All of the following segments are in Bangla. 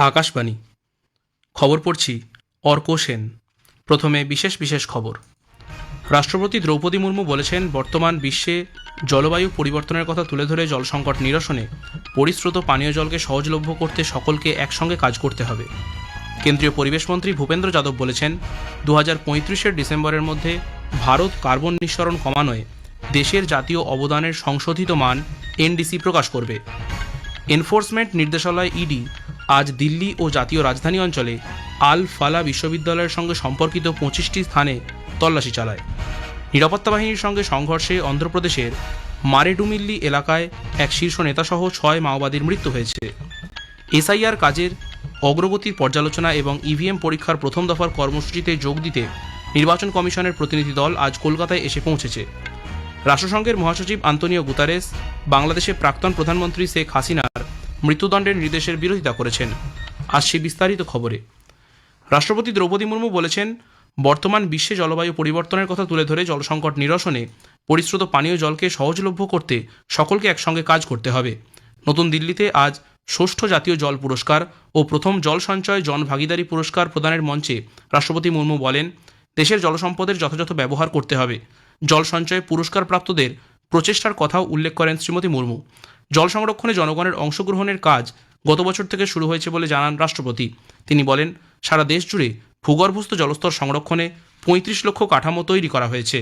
আকাশবাণী। খবর পড়ছি অর্ক সেন। প্রথমে বিশেষ বিশেষ খবর। রাষ্ট্রপতি দ্রৌপদী মুর্মু বলেছেন, বর্তমান বিশ্বে জলবায়ু পরিবর্তনের কথা তুলে ধরে জল সংকট নিরসনে পরিশ্রুত পানীয় জলকে সহজলভ্য করতে সকলকে একসঙ্গে কাজ করতে হবে। কেন্দ্রীয় পরিবেশ মন্ত্রী ভূপেন্দ্র যাদব বলেছেন দু হাজার ডিসেম্বরের মধ্যে ভারত কার্বন নিঃসরণ কমানোয় দেশের জাতীয় অবদানের সংশোধিত মান এনডিসি প্রকাশ করবে। এনফোর্সমেন্ট নির্দেশালয় ইডি আজ দিল্লি ও জাতীয় রাজধানী অঞ্চলে আল ফালা বিশ্ববিদ্যালয়ের সঙ্গে সম্পর্কিত পঁচিশটি স্থানে তল্লাশি চালায়। নিরাপত্তা বাহিনীর সঙ্গে সংঘর্ষে অন্ধ্রপ্রদেশের মারেডুমিল্লি এলাকায় এক শীর্ষ নেতাসহ ছয় মাওবাদীর মৃত্যু হয়েছে। এসআইআর কাজের অগ্রগতির পর্যালোচনা এবং ইভিএম পরীক্ষার প্রথম দফার কর্মসূচিতে যোগ দিতে নির্বাচন কমিশনের প্রতিনিধি দল আজ কলকাতায় এসে পৌঁছেছে। রাষ্ট্রসংঘের মহাসচিব আন্তনিও গুতারেস, বাংলাদেশের প্রাক্তন প্রধানমন্ত্রী শেখ হাসিনার মৃত্যুদণ্ডের নির্দেশের বিরোধিতা করেছেন। আসছে বিস্তারিত খবরে। রাষ্ট্রপতি দ্রৌপদী মুর্মু বলেছেন, বর্তমান বিশ্বে জলবায়ু পরিবর্তনের কথা তুলে ধরে জল সংকট নিরসনে পরিশ্রুত পানীয় জলকে সহজলভ্য করতে সকলকে একসঙ্গে কাজ করতে হবে। নতুন দিল্লিতে আজ ষষ্ঠ জাতীয় জল পুরস্কার ও প্রথম জল সঞ্চয় জন ভাগিদারি পুরস্কার প্রদানের মঞ্চে রাষ্ট্রপতি মুর্মু বলেন, দেশের জলসম্পদের যথাযথ ব্যবহার করতে হবে। জল সঞ্চয়ে পুরস্কারপ্রাপ্তদের প্রচেষ্টার কথাও উল্লেখ করেন শ্রীমতী মুর্মু। জল সংরক্ষণে জনগণের অংশগ্রহণের কাজ গত বছর থেকে শুরু হয়েছে বলে জানান রাষ্ট্রপতি। তিনি বলেন, সারা দেশ জুড়ে ভূগর্ভস্থ জলস্তর সংরক্ষণে পঁয়ত্রিশ লক্ষ কাঠামো তৈরি করা হয়েছে।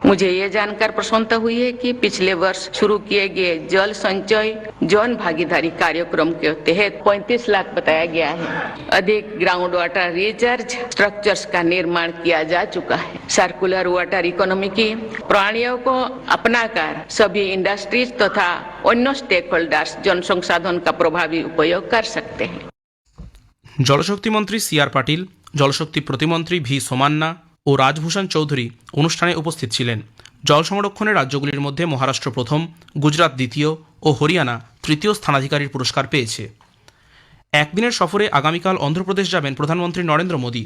मुझे ये जानकर प्रसन्नता हुई है कि पिछले वर्ष शुरू किए गए जल संचय जन भागीदारी कार्यक्रम के तहत 35 लाख बताया गया है अधिक ग्राउंड वाटर रिचार्ज स्ट्रक्चर्स का निर्माण किया जा चुका है सर्कुलर वाटर इकोनॉमी की प्रणालियों को अपनाकर सभी इंडस्ट्रीज तथा अन्य स्टेक होल्डर्स जन संसाधन का प्रभावी उपयोग कर सकते हैं জলশক্তি মন্ত্রী সি আর পাটিল জলশক্তি প্রতিমন্ত্রী ভি সোমান্না ও রাজভূষণ চৌধুরী অনুষ্ঠানে উপস্থিত ছিলেন। জল সংরক্ষণের রাজ্যগুলির মধ্যে মহারাষ্ট্র প্রথম, গুজরাট দ্বিতীয় ও হরিয়ানা তৃতীয় স্থানাধিকারীর পুরস্কার পেয়েছে। একদিনের সফরে আগামীকাল অন্ধ্রপ্রদেশ যাবেন প্রধানমন্ত্রী নরেন্দ্র মোদী।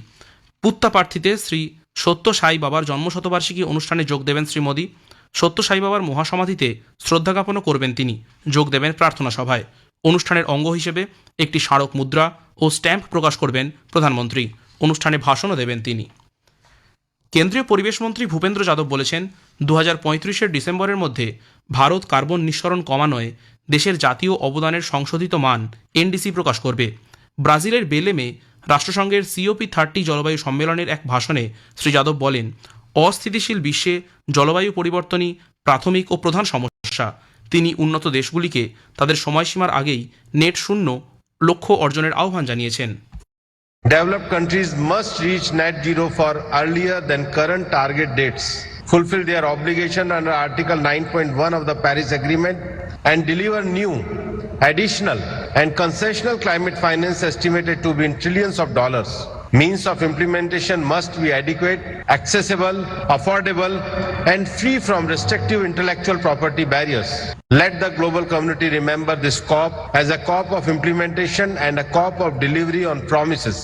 পুত্তাপার্থীতে শ্রী সত্য সাই বাবার জন্মশতবার্ষিকী অনুষ্ঠানে যোগ দেবেন শ্রী মোদী। সত্য সাই বাবার মহাসমাধিতে শ্রদ্ধা জ্ঞাপনও করবেন তিনি। যোগ দেবেন প্রার্থনা সভায়। অনুষ্ঠানের অঙ্গ হিসেবে একটি স্মারক মুদ্রা ও স্ট্যাম্প প্রকাশ করবেন প্রধানমন্ত্রী। অনুষ্ঠানে ভাষণও দেবেন তিনি। কেন্দ্রীয় পরিবেশ মন্ত্রী ভূপেন্দ্র যাদব বলেছেন দু হাজার ডিসেম্বরের মধ্যে ভারত কার্বন নিঃসরণ কমানোয় দেশের জাতীয় অবদানের সংশোধিত মান এনডিসি প্রকাশ করবে। ব্রাজিলের বেলেমে রাষ্ট্রসংঘের সিওপি থার্টি জলবায়ু সম্মেলনের এক ভাষণে শ্রী যাদব বলেন, অস্থিতিশীল বিশ্বে জলবায়ু পরিবর্তনই প্রাথমিক ও প্রধান সমস্যা। তিনি উন্নত দেশগুলিকে তাদের সময়সীমার আগেই নেট শূন্য লক্ষ্য অর্জনের আহ্বান জানিয়েছেন। Developed countries must reach net zero for earlier than current target dates, fulfill their obligation under Article 9.1 of the Paris Agreement, and deliver new, additional, and concessional climate finance estimated to be in trillions of dollars. Means of implementation must be adequate, accessible, affordable, and free from restrictive intellectual property barriers. Let the global community remember this COP as a COP of implementation and a COP of delivery on promises.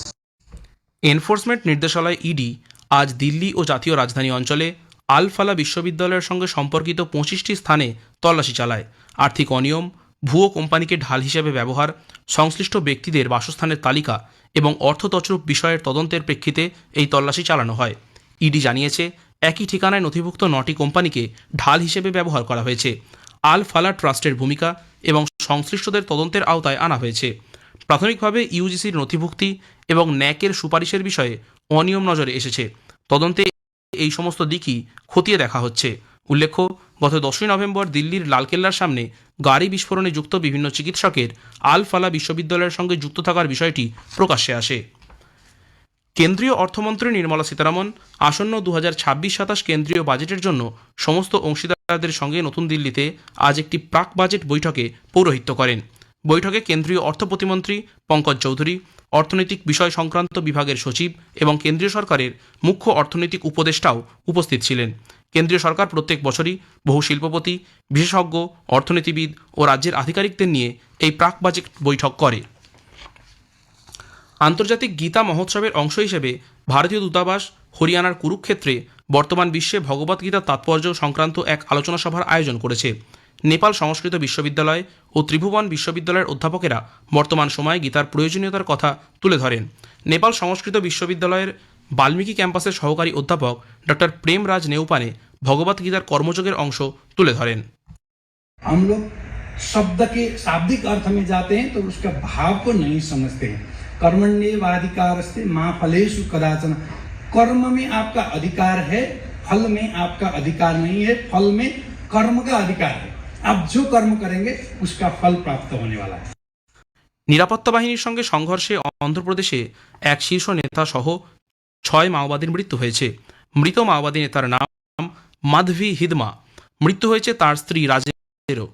Enforcement নির্দেশালয় ED আজ দিল্লি ও জাতীয় রাজধানী অঞ্চলে আল ফালা বিশ্ববিদ্যালয়ের সঙ্গে সম্পর্কিত পঁচিশটি স্থানে তল্লাশি চালায় আর্থিক অনিয়ম ভুয়ো কোম্পানিকে ঢাল হিসেবে ব্যবহার সংশ্লিষ্ট ব্যক্তিদের বাসস্থানের তালিকা এবং অর্থ বিষয়ের তদন্তের প্রেক্ষিতে এই তল্লাশি চালানো হয়। ইডি জানিয়েছে, একই ঠিকানায় নথিভুক্ত নটি কোম্পানিকে ঢাল হিসেবে ব্যবহার করা হয়েছে। আল ফালা ট্রাস্টের ভূমিকা এবং সংশ্লিষ্টদের তদন্তের আওতায় আনা হয়েছে। প্রাথমিকভাবে ইউজিসির নথিভুক্তি এবং ন্যাকের সুপারিশের বিষয়ে অনিয়ম নজরে এসেছে। তদন্তে এই সমস্ত দিকই খতিয়ে দেখা হচ্ছে। উল্লেখ্য গত দশই নভেম্বর দিল্লির লালকেল্লার সামনে গাড়ি বিস্ফোরণে যুক্ত বিভিন্ন চিকিৎসকের আল ফালা বিশ্ববিদ্যালয়ের সঙ্গে যুক্ত থাকার বিষয়টি প্রকাশ্যে আসে। কেন্দ্রীয় অর্থমন্ত্রী নির্মলা সীতারামন আসন্ন দু হাজার ছাব্বিশ সাতাশ কেন্দ্রীয় বাজেটের জন্য সমস্ত অংশীদারদের সঙ্গে নতুন দিল্লিতে আজ একটি প্রাক বাজেট বৈঠকে পৌরোহিত্য করেন। বৈঠকে কেন্দ্রীয় অর্থ প্রতিমন্ত্রী পঙ্কজ চৌধুরী, অর্থনৈতিক বিষয় সংক্রান্ত বিভাগের সচিব এবং কেন্দ্রীয় সরকারের মুখ্য অর্থনৈতিক উপদেষ্টাও উপস্থিত ছিলেন। কেন্দ্রীয় সরকার প্রত্যেক বছরই বহু শিল্পপতি, বিশেষজ্ঞ, অর্থনীতিবিদ ও রাজ্যের আধিকারিকদের নিয়ে এই প্রাক বাজেট বৈঠক করে। আন্তর্জাতিক গীতা মহোৎসবের অংশ হিসেবে ভারতীয় দূতাবাস হরিয়ানার কুরুক্ষেত্রে বর্তমান বিশ্বে ভগবদ্গীতার তাৎপর্য সংক্রান্ত এক আলোচনা সভার আয়োজন করেছে। নেপাল সংস্কৃত বিশ্ববিদ্যালয় ও ত্রিভুবন বিশ্ববিদ্যালয়ের অধ্যাপকেরা বর্তমান সময়ে গীতার প্রয়োজনীয়তার কথা তুলে ধরেন নেপাল সংস্কৃত বিশ্ববিদ্যালয়ের বাল্মীকি ক্যাম্পাসের সহকারী অধ্যাপক ডক্টর প্রেমরাজ নেউপানে ভগবত গীতার কর্মযোগের অংশ তুলে ধরেন हम लोग शब्द के शाब्दिक अर्थ में जाते हैं तो उसका भाव को नहीं समझते हैं कर्मण्यवाधिकार से माँ फलेशु कदाचन कर्म में आपका अधिकार है फल में आपका अधिकार नहीं है फल में कर्म का अधिकार है आप जो कर्म करेंगे उसका फल प्राप्त होने वाला है নিরাপত্তা বাহিনীর সঙ্গে সংঘর্ষে অন্ধ্রপ্রদেশে এক শীর্ষ নেতা সহ ছয় মাওবাদীর মৃত্যু হয়েছে মৃত মাওবাদী নেতার নাম মাধভি হিদমা মৃত্যু হয়েছে তার স্ত্রী রাজেরও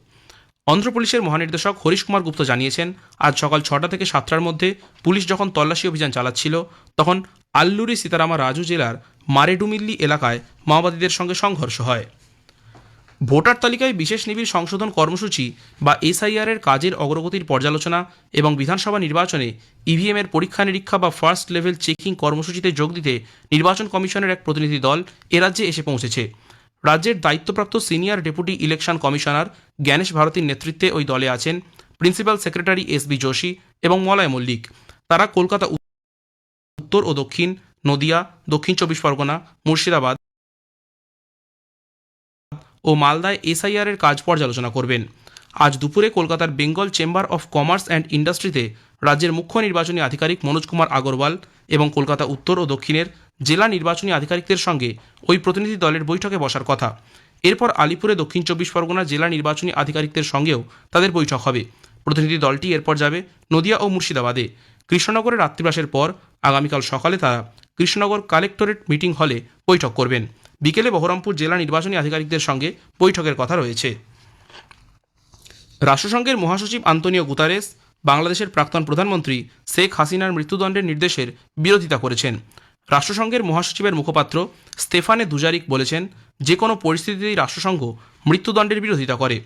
অন্ধ্র পুলিশের মহানির্দেশক হরিশ কুমার গুপ্ত জানিয়েছেন আজ সকাল ছটা থেকে সাতটার মধ্যে পুলিশ যখন তল্লাশি অভিযান চালাচ্ছিল তখন আল্লুরি সীতারামা রাজু জেলার মারেডুমিল্লি এলাকায় মাওবাদীদের সঙ্গে সংঘর্ষ হয় ভোটার তালিকায় বিশেষ নিবিড় সংশোধন কর্মসূচি বা এসআইআর এর কাজের অগ্রগতির পর্যালোচনা এবং বিধানসভা নির্বাচনে ইভিএম এর পরীক্ষা নিরীক্ষা বা ফার্স্ট লেভেল চেকিং কর্মসূচিতে যোগ দিতে নির্বাচন কমিশনের এক প্রতিনিধি দল এ রাজ্যে এসে পৌঁছেছে। রাজ্যের দায়িত্বপ্রাপ্ত senior deputy election commissioner Gyanesh ভারতীর নেতৃত্বে ওই দলে আছেন principal secretary S B Joshi এবং মলয় মল্লিক। তারা কলকাতা উত্তর ও দক্ষিণ, নদিয়া, দক্ষিণ চব্বিশ পরগনা, মুর্শিদাবাদ ও মালদায় এসআইআর এর কাজ পর্যালোচনা করবেন। আজ দুপুরে কলকাতার Bengal chamber of commerce and ইন্ডাস্ট্রিতে রাজ্যের মুখ্য নির্বাচনী আধিকারিক মনোজ কুমার আগরওয়াল এবং কলকাতা উত্তর ও দক্ষিণের জেলা নির্বাচনী আধিকারিকদের সঙ্গে ওই প্রতিনিধি দলের বৈঠকে বসার কথা। এরপর আলিপুরে দক্ষিণ চব্বিশ পরগনা জেলা নির্বাচনী আধিকারিকদের সঙ্গেও তাদের বৈঠক হবে। প্রতিনিধি দলটি এরপর যাবে নদিয়া ও মুর্শিদাবাদে। কৃষ্ণনগরে রাত্রিবাসের পর আগামীকাল সকালে তারা কৃষ্ণনগর কালেক্টরেট মিটিং হলে বৈঠক করবেন। বিকেলে বহরমপুর জেলা নির্বাচনী আধিকারিকদের সঙ্গে বৈঠকের কথা রয়েছে। রাষ্ট্রসংঘের মহাসচিব আন্তনিও গুতারেস, বাংলাদেশের প্রাক্তন প্রধানমন্ত্রী শেখ হাসিনার মৃত্যুদণ্ডের নির্দেশের বিরোধিতা করেছেন। রাষ্ট্রসংঘের মহাসচিবের মুখপাত্র স্তেফানে দুজারিক বলেছেন যে কোনো পরিস্থিতিতেই রাষ্ট্রসংঘ মৃত্যুদণ্ডের বিরোধিতা করে।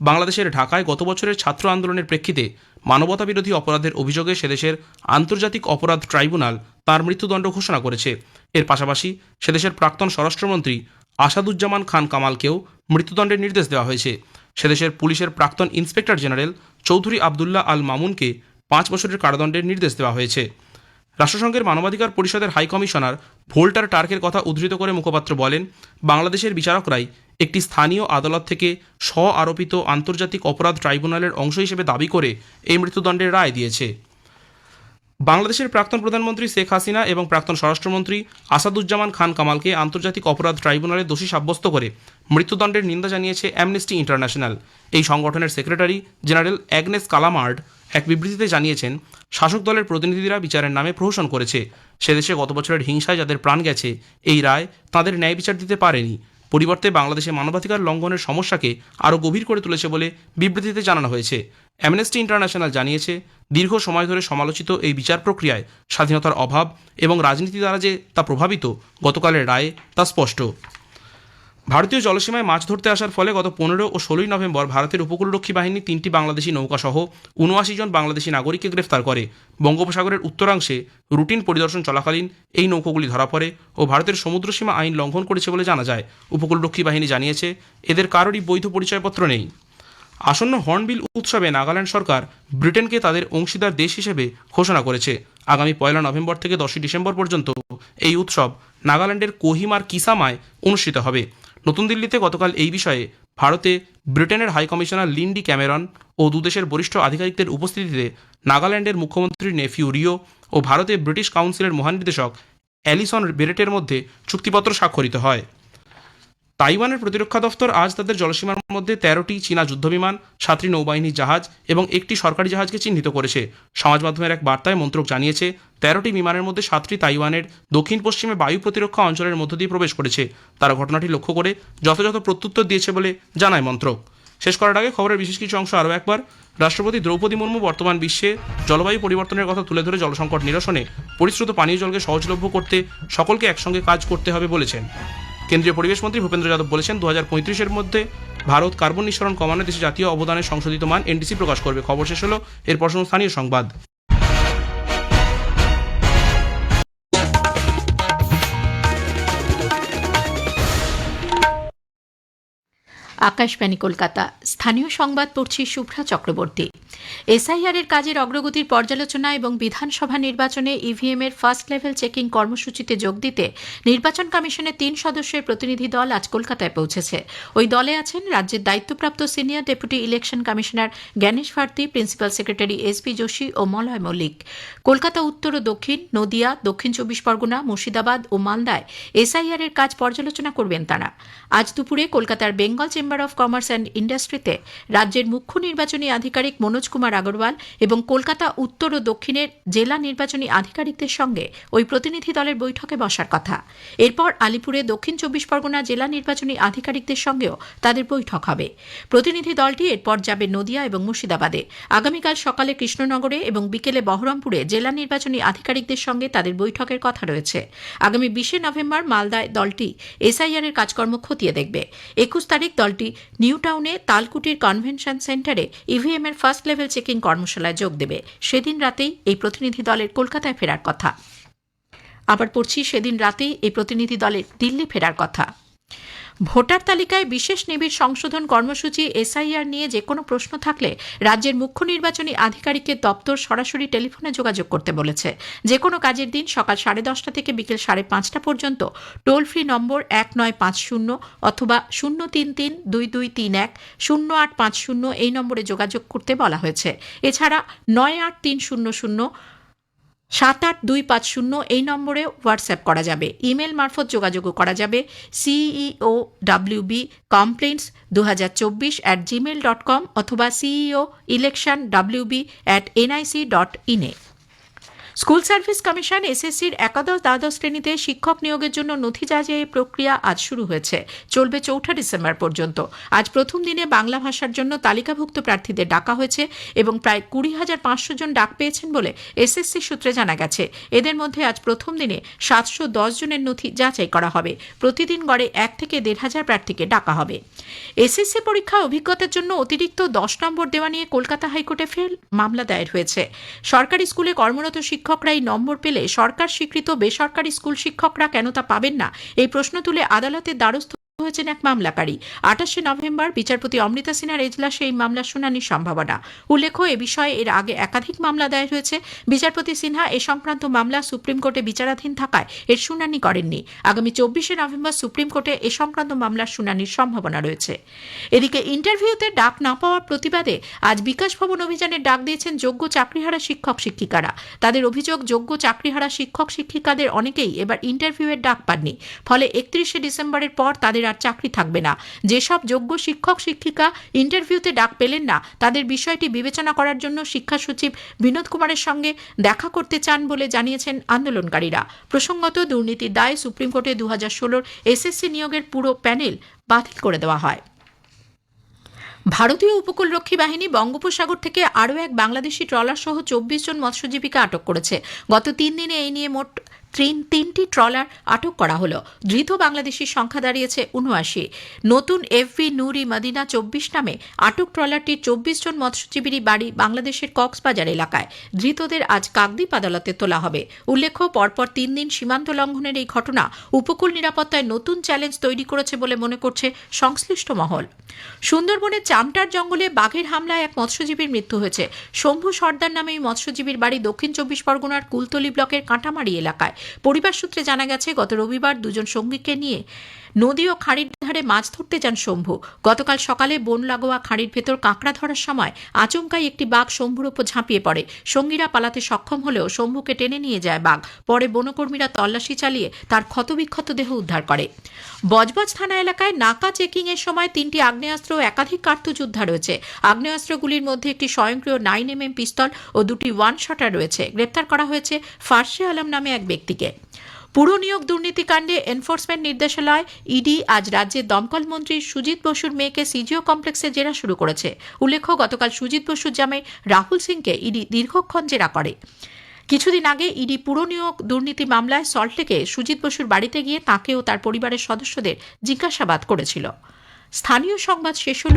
বাংলাদেশের ঢাকায় গত বছরের ছাত্র আন্দোলনের প্রেক্ষিতে মানবতা বিরোধী অপরাধের অভিযোগে সেদেশের আন্তর্জাতিক অপরাধ ট্রাইব্যুনাল তার মৃত্যুদণ্ড ঘোষণা করেছে। এর পাশাপাশি সেদেশের প্রাক্তন স্বরাষ্ট্রমন্ত্রী আসাদুজ্জামান খান কামালকেও মৃত্যুদণ্ডের নির্দেশ দেওয়া হয়েছে। সেদেশের পুলিশের প্রাক্তন ইন্সপেক্টর জেনারেল চৌধুরী আবদুল্লাহ আল মামুনকে পাঁচ বছরের কারাদণ্ডের নির্দেশ দেওয়া হয়েছে। রাষ্ট্রসংঘের মানবাধিকার পরিষদের হাই কমিশনার ভোল্টার টার্কের কথা উদ্ধৃত করে মুখপাত্র বলেন, বাংলাদেশের বিচারকরাই একটি স্থানীয় আদালত থেকে স্ব আরোপিত আন্তর্জাতিক অপরাধ ট্রাইব্যুনালের অংশ হিসেবে দাবি করে এই মৃত্যুদণ্ডের রায় দিয়েছে। বাংলাদেশের প্রাক্তন প্রধানমন্ত্রী শেখ হাসিনা এবং প্রাক্তন স্বরাষ্ট্রমন্ত্রী আসাদুজ্জামান খান কামালকে আন্তর্জাতিক অপরাধ ট্রাইব্যুনালে দোষী সাব্যস্ত করে মৃত্যুদণ্ডের নিন্দা জানিয়েছে অ্যামনেস্টি ইন্টারন্যাশনাল এই সংগঠনের সেক্রেটারি জেনারেল অ্যাগনেস কালামার্ড এক বিবৃতিতে জানিয়েছেন, শাসক দলের প্রতিনিধিরা বিচারের নামে প্রহসন করেছে। সেদেশে গত বছরের হিংসায় যাদের প্রাণ গেছে, এই রায় তাদের ন্যায় বিচার দিতে পারেনি। পরিবর্তে বাংলাদেশে মানবাধিকার লঙ্ঘনের সমস্যাকে আরও গভীর করে তুলেছে বলে বিবৃতিতে জানানো হয়েছে। অ্যামনেস্টি ইন্টারন্যাশনাল জানিয়েছে, দীর্ঘ সময় ধরে সমালোচিত এই বিচার প্রক্রিয়ায় স্বাধীনতার অভাব এবং রাজনীতি দ্বারা যে তা প্রভাবিত গতকালের রায়ে তা স্পষ্ট। ভারতীয় জলসীমায় মাছ ধরতে আসার ফলে গত পনেরো ও ষোলোই নভেম্বর ভারতের উপকূলরক্ষী বাহিনী তিনটি বাংলাদেশি নৌকাসহ উনআশি জন বাংলাদেশি নাগরিককে গ্রেফতার করে। বঙ্গোপসাগরের উত্তরাংশে রুটিন পরিদর্শন চলাকালীন এই নৌকোগুলি ধরা পড়ে ও ভারতের সমুদ্রসীমা আইন লঙ্ঘন করেছে বলে জানা যায়। উপকূলরক্ষী বাহিনী জানিয়েছে, এদের কারোরই বৈধ পরিচয়পত্র নেই। আসন্ন হর্নবিল উৎসবে নাগাল্যান্ড সরকার ব্রিটেনকে তাদের অংশীদার দেশ হিসেবে ঘোষণা করেছে। আগামী পয়লা নভেম্বর থেকে দশই ডিসেম্বর পর্যন্ত এই উৎসব নাগাল্যান্ডের কোহিমার কিসামায় অনুষ্ঠিত হবে। নতুন দিল্লিতে গতকাল এই বিষয়ে ভারতে ব্রিটেনের হাই কমিশনার লিন্ডি ক্যামেরন ও দুদেশের বরিষ্ঠ আধিকারিকদের উপস্থিতিতে নাগাল্যান্ডের মুখ্যমন্ত্রী নেফিউ রিও ও ভারতে ব্রিটিশ কাউন্সিলের মহানির্দেশক অ্যালিসন বেরেটের মধ্যে চুক্তিপত্র স্বাক্ষরিত হয়। তাইওয়ানের প্রতিরক্ষা দফতর আজ তাদের জলসীমার মধ্যে তেরোটি চীনা যুদ্ধবিমান, সাতটি নৌবাহিনী জাহাজ এবং একটি সরকারি জাহাজকে চিহ্নিত করেছে। সমাজ মাধ্যমের এক বার্তায় মন্ত্রক জানিয়েছে, তেরোটি বিমানের মধ্যে সাতটি তাইওয়ানের দক্ষিণ পশ্চিমে বায়ু প্রতিরক্ষা অঞ্চলের মধ্য দিয়ে প্রবেশ করেছে। তারা ঘটনাটি লক্ষ্য করে যথাযথ প্রত্যুত্তর দিয়েছে বলে জানায় মন্ত্রক। শেষ করার আগে খবরের বিশেষ কিছু অংশ আরও একবার। রাষ্ট্রপতি দ্রৌপদী মুর্মু বর্তমান বিশ্বে জলবায়ু পরিবর্তনের কথা তুলে ধরে জলসংকট নিরসনে পরিশ্রুত পানীয় জলকে সহজলভ্য করতে সকলকে একসঙ্গে কাজ করতে হবে বলেছেন। কেন্দ্রীয় পরিবেশ মন্ত্রী ভূপেন্দ্র যাদব বলেছেন দু পঁয়ত্রিশের মধ্যে ভারত কার্বন নিঃসরণ কমানো দেশে জাতীয় অবদানের সংশোধিত মান এনডিসি প্রকাশ করবে। খবর শেষ হল এরপর স্থানীয় সংবাদ। আকাশবাণী কলকাতা। স্থানীয় সংবাদ পড়ছি শুভ্রা চক্রবর্তী। এসআইআর এর কাজের অগ্রগতির পর্যালোচনা এবং বিধানসভা নির্বাচনে ইভিএম এর ফার্স্ট লেভেল চেকিং কর্মসূচিতে যোগ দিতে নির্বাচন কমিশনের তিন সদস্যের প্রতিনিধি দল আজ কলকাতায় পৌঁছেছে। ওই দলে আছেন রাজ্যের দায়িত্বপ্রাপ্ত senior deputy election commissioner Gyanesh Bharati principal secretary S P Joshi ও মলয় মল্লিক। কলকাতা উত্তর ও দক্ষিণ, নদিয়া, দক্ষিণ চব্বিশ পরগনা, মুর্শিদাবাদ ও মালদায় এসআইআর এর কাজ পর্যালোচনা করবেন তারা। আজ দুপুরে কলকাতার Bengal chamber of commerce and ইন্ডাস্ট্রিতে রাজ্যের মুখ্য নির্বাচনী আধিকারিক মনোজ কুমার আগরওয়াল এবং কলকাতা, উত্তর ও দক্ষিণের জেলা নির্বাচনী আধিকারিকদের সঙ্গে ওই প্রতিনিধি দলের বৈঠকে বসার কথা। এরপর আলিপুরে দক্ষিণ চব্বিশ পরগনা জেলা নির্বাচনী আধিকারিকদের সঙ্গেও তাদের বৈঠক হবে। প্রতিনিধি দলটি এরপর যাবে নদিয়া এবং মুর্শিদাবাদে। আগামীকাল সকালে কৃষ্ণনগরে এবং বিকেলে বহরমপুরে জেলা নির্বাচনী আধিকারিকদের সঙ্গে তাদের বৈঠকের কথা রয়েছে। আগামী বিশে নভেম্বর মালদায় দলটি এসআইআর এর কাজকর্ম খতিয়ে দেখবে। একুশ তারিখ দলটি নিউ টাউনে তালকুটির কনভেনশন সেন্টারে ইভিএম এর ফার্স্ট লেভেল চেকিং কর্মশালায় যোগ দেবে। সেদিন রাতেই এই প্রতিনিধি দলের কলকাতায় ফেরার কথা। আবার পড়ছি, সেদিন রাতেই এই প্রতিনিধি দলের দিল্লি ফেরার কথা। ভোটার তালিকায় বিশেষ নিবিড় সংশোধন কর্মসূচি, এসআইআর নিয়ে যে কোনো প্রশ্ন থাকলে রাজ্যের মুখ্য নির্বাচনী আধিকারিকের দপ্তর সরাসরি টেলিফোনে যোগাযোগ করতে বলেছে। যে কোনো কাজের দিন সকাল সাড়ে দশটা থেকে বিকেল সাড়ে পাঁচটা পর্যন্ত টোল ফ্রি নম্বর এক নয় পাঁচ শূন্য অথবা শূন্য তিন তিন দুই দুই তিন এক শূন্য আট পাঁচ শূন্য এই নম্বরে যোগাযোগ করতে বলা হয়েছে। এছাড়া নয় আট তিন শূন্য শূন্য সাত আট দুই পাঁচ শূন্য এই নম্বরে হোয়াটসঅ্যাপ করা যাবে। ইমেল মারফত যোগাযোগও করা যাবে। সিইও ডাব্লিউবি কমপ্লেন্টস দু হাজার চব্বিশ অ্যাট জিমেল ডট কম অথবা CEO election WB at NIC dot ইনে স্কুল সার্ভিস কমিশন এসএসসির একাদশ দ্বাদশ শ্রেণীতে শিক্ষক নিয়োগের জন্য নথি যাচাই প্রক্রিয়া আজ শুরু হয়েছে। চলবে চৌঠা ডিসেম্বর পর্যন্ত। আজ প্রথম দিনে বাংলা ভাষার জন্য তালিকাভুক্ত প্রার্থীদের ডাকা হয়েছে এবং প্রায় কুড়ি হাজার পাঁচশো জন ডাক পেয়েছেন বলে এসএসসি সূত্রে জানা গেছে। এদের মধ্যে আজ প্রথম দিনে সাতশো দশ জনের নথি যাচাই করা হবে। প্রতিদিন গড়ে এক থেকে দেড় হাজার প্রার্থীকে ডাকা হবে। এসএসসি পরীক্ষা অভিজ্ঞতার জন্য অতিরিক্ত দশ নম্বর দেওয়া নিয়ে কলকাতা হাইকোর্টে ফের মামলা দায়ের হয়েছে। সরকারি স্কুলে কর্মরত শিক্ষকরা এই নম্বর পেলে সরকার স্বীকৃত বেসরকারি স্কুল শিক্ষকরা কেন তা পাবেন না? এই প্রশ্ন তুলে আদালতের দ্বারস্থ হয়েছেন এক মামলাকারী। আঠাশে নভেম্বর বিচারপতি অমৃতা সিনহার এজলাসে এই মামলার শুনানির সম্ভাবনা। উল্লেখ্য, এ বিষয়ে এর আগে একাধিক মামলা দায়ের হয়েছে। বিচারপতি সিনহা এ সংক্রান্ত মামলা সুপ্রিম কোর্টে বিচারাধীন থাকায় এর শুনানি করেননি। আগামী চব্বিশে নভেম্বর সুপ্রিম কোর্টে এ সংক্রান্ত মামলার শুনানির সম্ভাবনা রয়েছে। এদিকে ইন্টারভিউতে ডাক না পাওয়ার প্রতিবাদে আজ বিকাশ ভবন অভিযানের ডাক দিয়েছেন যোগ্য চাকরিহারা শিক্ষক শিক্ষিকারা। তাদের অভিযোগ, যোগ্য চাকরিহারা শিক্ষক শিক্ষিকাদের অনেকেই এবার ইন্টারভিউয়ের ডাক পাননি। ফলে একত্রিশে ডিসেম্বরের পর তাদের আর চাকরি থাকবে না। যেসব যোগ্য শিক্ষক, শিক্ষিকা ইন্টারভিউতে ডাক পেলেন না, তাদের বিষয়টি বিবেচনা করার জন্য শিক্ষা সচিব বিনোদ কুমারের সঙ্গে দেখা করতে চান বলে জানিয়েছেন আন্দোলনকারীরা। প্রসঙ্গত, দুর্নীতির দায়ে সুপ্রিম কোর্টে দু হাজার ষোলোর এসএসসি নিয়োগের পুরো প্যানেল বাতিল করে দেওয়া হয়। ভারতীয় উপকূলরক্ষী বাহিনী বঙ্গোপসাগর থেকে আরও এক বাংলাদেশি ট্রলার সহ চব্বিশ জন মৎস্যজীবীকে আটক করেছে। গত তিন দিনে এই নিয়ে মোট তিন তিনটি ট্রলার আটক করা হলো। ধৃত বাংলাদেশির সংখ্যা দাঁড়িয়েছে উনআশি। নতুন এফভি নুরি মদিনা চব্বিশ নামে আটক ট্রলারটির চব্বিশ জন মৎস্যজীবীরই বাড়ি বাংলাদেশের কক্সবাজার এলাকায়। ধৃতদের আজ কাকদ্বীপ আদালতে তোলা হবে। উল্লেখ্য, পরপর তিন দিন সীমান্ত লঙ্ঘনের এই ঘটনা উপকূল নিরাপত্তায় নতুন চ্যালেঞ্জ তৈরি করেছে বলে মনে করছে সংশ্লিষ্ট মহল। সুন্দরবনের চামটার জঙ্গলে বাঘের হামলায় এক মৎস্যজীবীর মৃত্যু হয়েছে। শম্ভু সর্দার নামে এই মৎস্যজীবীর বাড়ি দক্ষিণ চব্বিশ পরগনার কুলতলি ব্লকের কাঁটামারি এলাকায়। পরিবার সূত্রে জানা গেছে গত রবিবার দুজন সঙ্গীকে নিয়ে নদী ও খাঁড়ির ধারে মাছ ধরতে যান শম্ভু। গতকাল সকালে বন লাগোয়া খাঁড়ির ভেতর কাঁকড়া ধরার সময় আচমকাই একটি বাঘ শম্ভুর ওপর ঝাঁপিয়ে পড়ে। সঙ্গীরা পালাতে সক্ষম হলেও শম্ভুকে টেনে নিয়ে যায় বাঘ। পরে বনকর্মীরা তল্লাশি চালিয়ে তার ক্ষতবিক্ষত দেহ উদ্ধার করে। বজবজ থানা এলাকায় নাকা চেকিং এর সময় তিনটি আগ্নেয়াস্ত্র ও একাধিক কার্তুজ উদ্ধার হয়েছে। আগ্নেয়াস্ত্রগুলির মধ্যে একটি স্বয়ংক্রিয় নাইন এম এম পিস্তল ও দুটি ওয়ান শটার রয়েছে। গ্রেপ্তার করা হয়েছে ফার্সে আলম নামে এক ব্যক্তিকে। পুর নিয়োগ দুর্নীতিকাণ্ডে এনফোর্সমেন্ট নির্দেশালয় ইডি আজ রাজ্যের দমকল মন্ত্রী সুজিত বসুর মেয়েকে সিজিও কমপ্লেক্সে জেরা শুরু করেছে। উল্লেখ্য, গতকাল সুজিত বসুর জামাই রাহুল সিংকে ইডি দীর্ঘক্ষণ জেরা করে। কিছুদিন আগে ইডি পুর নিয়োগ দুর্নীতি মামলায় সল্টলেকে সুজিত বসুর বাড়িতে গিয়ে তাকে ও তার পরিবারের সদস্যদের জিজ্ঞাসাবাদ করেছিল। স্থানীয় সংবাদ শেষ হল।